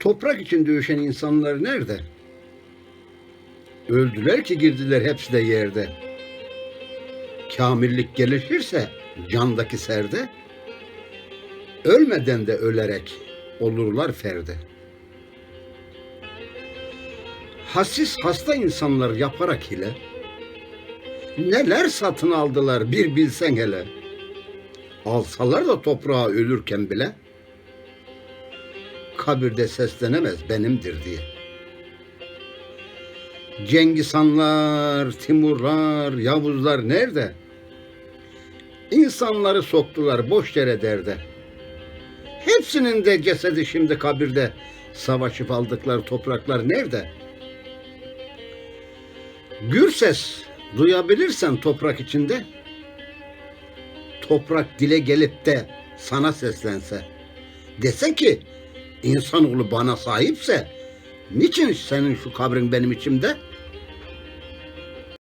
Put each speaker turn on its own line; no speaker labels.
Toprak için dövüşen insanlar nerede? Öldüler ki girdiler hepsi de yerde. Kamillik gelişirse candaki serde, ölmeden de ölerek olurlar ferde. Hassiz hasta insanlar yaparak ile, neler satın aldılar bir bilsen hele. Alsalar da toprağa ölürken bile, kabirde seslenemez benimdir diye. Cengiz Hanlar, Timurlar, Yavuzlar nerede? İnsanları soktular boş yere derde. Hepsinin de cesedi şimdi kabirde. Savaşıp aldıkları topraklar nerede? Gür ses duyabilirsen toprak içinde. Toprak dile gelip de sana seslense. Dese ki insanoğlu bana sahipse niçin senin şu kabrin benim içimde?